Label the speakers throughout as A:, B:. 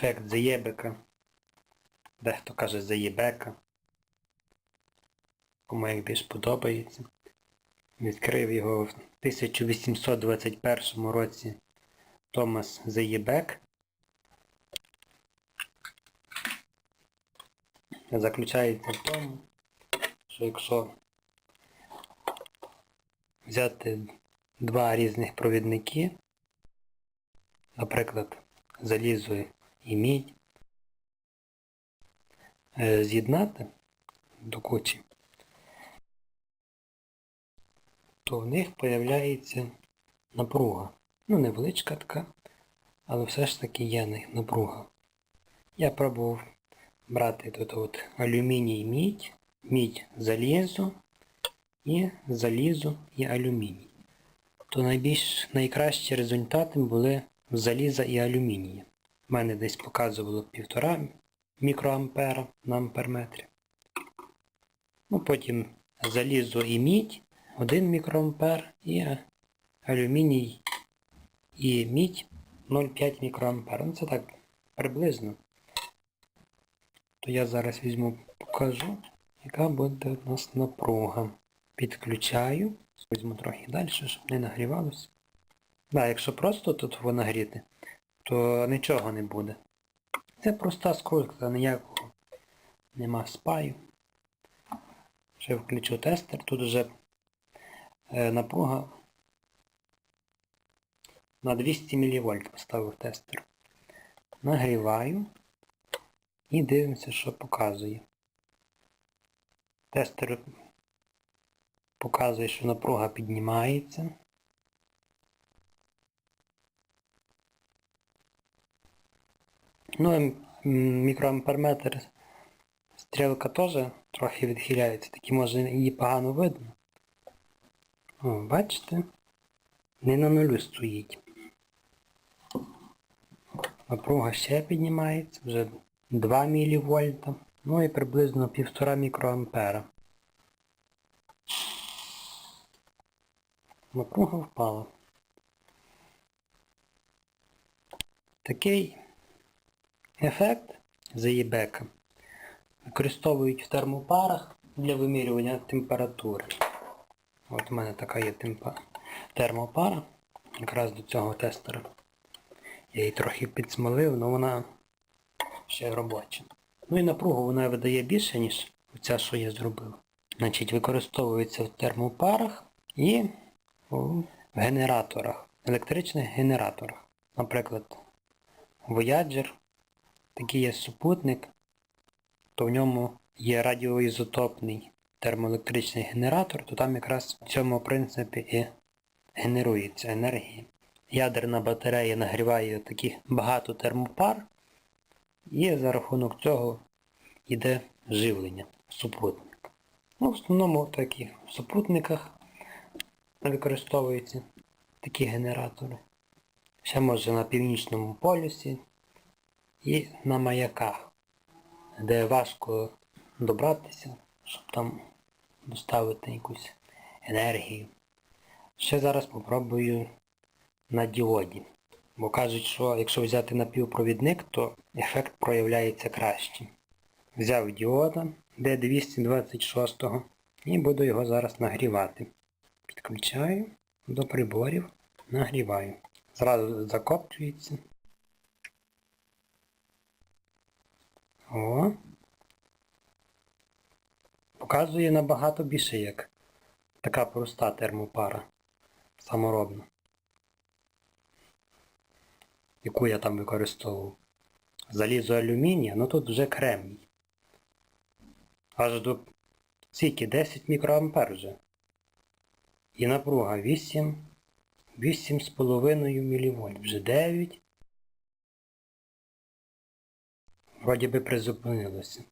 A: ефект заєбика. Дехто каже заєбека. Кому як більш подобається. Відкрив його в 1821 році Томас Заєбек. Заключається в тому, що якщо взяти два різних провідники, наприклад, залізо і мідь, е, з'єднати до кучі, то в них появляється напруга. Ну, невеличка така, але все ж таки є напруга. Я пробував брати тут от алюміній мідь, мідь залізо і залізо і алюміній. То найбільш найкращі результати були заліза і алюмінії. У мене десь показувало 1,5 мікроампера на амперметрі. Ну, потім залізо і мідь 1 мікроампер і алюміній і мідь 0,5 мікроампер. Ну це так приблизно. То я зараз візьму, покажу, яка буде у нас напруга. Підключаю. Візьму трохи далі, щоб не нагрівалося. Да, якщо просто тут воно нагріти, то нічого не буде. Це проста скрутка, ніякого нема спаю. Ще включу тестер, тут вже е, напруга на 200 мВ поставив тестер. Нагріваю і дивимося, що показує. Тестер показує, що напруга піднімається. Ну, мікроамперметр стрілка теж трохи відхиляється, такі може її погано видно. О, бачите? Не на нулю стоїть. Напруга ще піднімається, вже 2 мВ, ну і приблизно 1,5 мікроампера. Напруга впала. Такий ефект заєбека використовують в термопарах для вимірювання температури. От у мене така є термопара, якраз до цього тестера. Я її трохи підсмолив, але вона ще робоча. Ну і напругу вона видає більше, ніж ця, що я зробив. Значить, використовується в термопарах і в генераторах, електричних генераторах. Наприклад, Voyager, такий є супутник, то в ньому є радіоізотопний термоелектричний генератор, то там якраз в цьому принципі і генерується енергія. Ядерна батарея нагріває такі багато термопар, і за рахунок цього йде живлення супутника. Ну, в основному в таких супутниках використовуються такі генератори. Ще може на північному полюсі і на маяках, де важко добратися, щоб там доставити якусь енергію. Ще зараз попробую на діоді. Бо кажуть, що якщо взяти напівпровідник, то ефект проявляється краще. Взяв діода D226 і буду його зараз нагрівати. Підключаю до приборів, нагріваю. Зразу закоптується. О. Показує набагато більше як така проста термопара. Саморобна. Яку я там використовував. Залізо алюмінія, ну тут вже кремній. Аж до скільки 10 мікроампер вже. І напруга 8, 8,5 мВ. Вже 9. Вроді би призупинилося.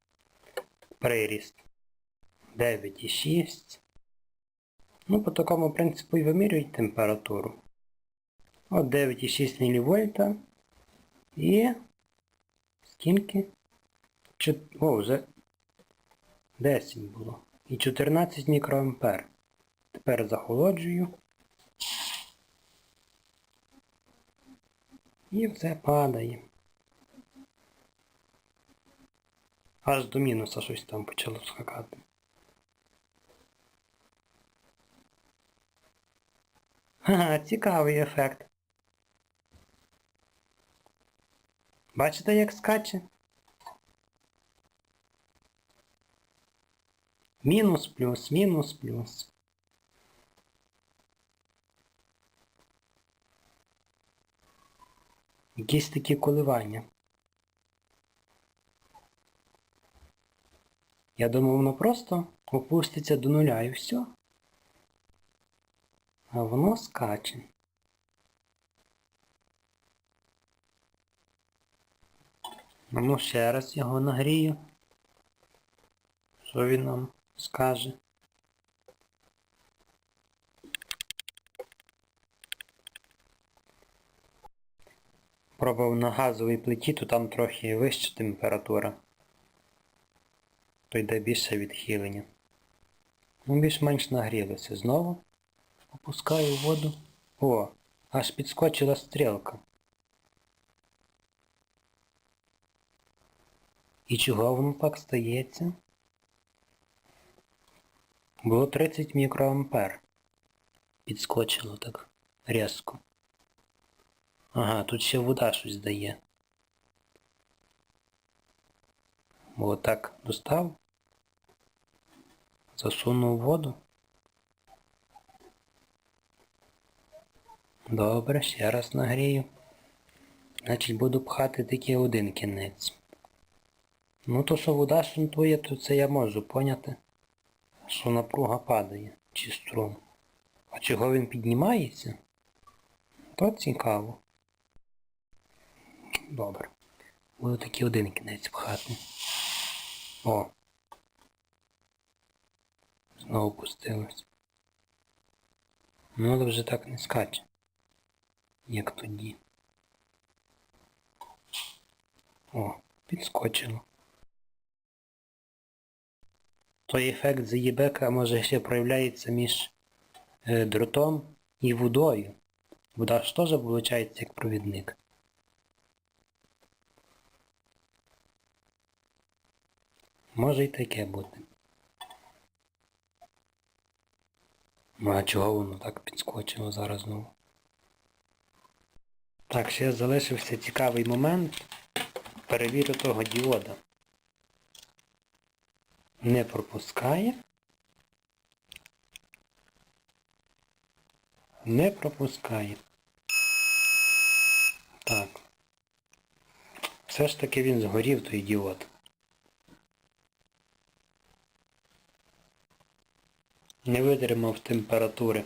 A: Приріст. 9,6. Ну, по такому принципу і вимірюють температуру. От 9,6 мВ. І скільки? Чот... О, вже 10 було. І 14 мікроампер. Тепер захолоджую. І все падає. Аж до мінуса щось там почало скакати. Ага, цікавий ефект. Бачите, як скаче? Мінус плюс, мінус плюс. Якісь такі коливання. Я думав, воно просто опуститься до нуля і все. А воно скаче. Ну ще раз його нагрію. Що він нам скаже? Пробував на газовій плиті, то там трохи вища температура. То йде більше відхилення. Ну, більш-менш нагрілося. Знову опускаю воду. О, аж підскочила стрілка. І чого воно так стається? Було 30 мікроампер. Підскочило так різко. Ага, тут ще вода щось дає. Бо так достав. Засунув воду. Добре, ще раз нагрію. Значить буду пхати тільки один кінець. Ну то що вода шунтує, то це я можу поняти, що напруга падає, чи струм. А чого він піднімається? То цікаво. Добре. Буду такий один кінець пхати. О. Знову пустилось. Ну але вже так не скаче. Як тоді. О, підскочило. Той ефект заїбека може ще проявляється між е, дротом і водою. Вода ж теж виходить як провідник. Може і таке бути. Ну а чого воно так підскочило зараз знову? Так, ще залишився цікавий момент. Перевірю того діода. Не пропускає. Не пропускає. Так. Все ж таки він згорів, той діод. Не витримав температури.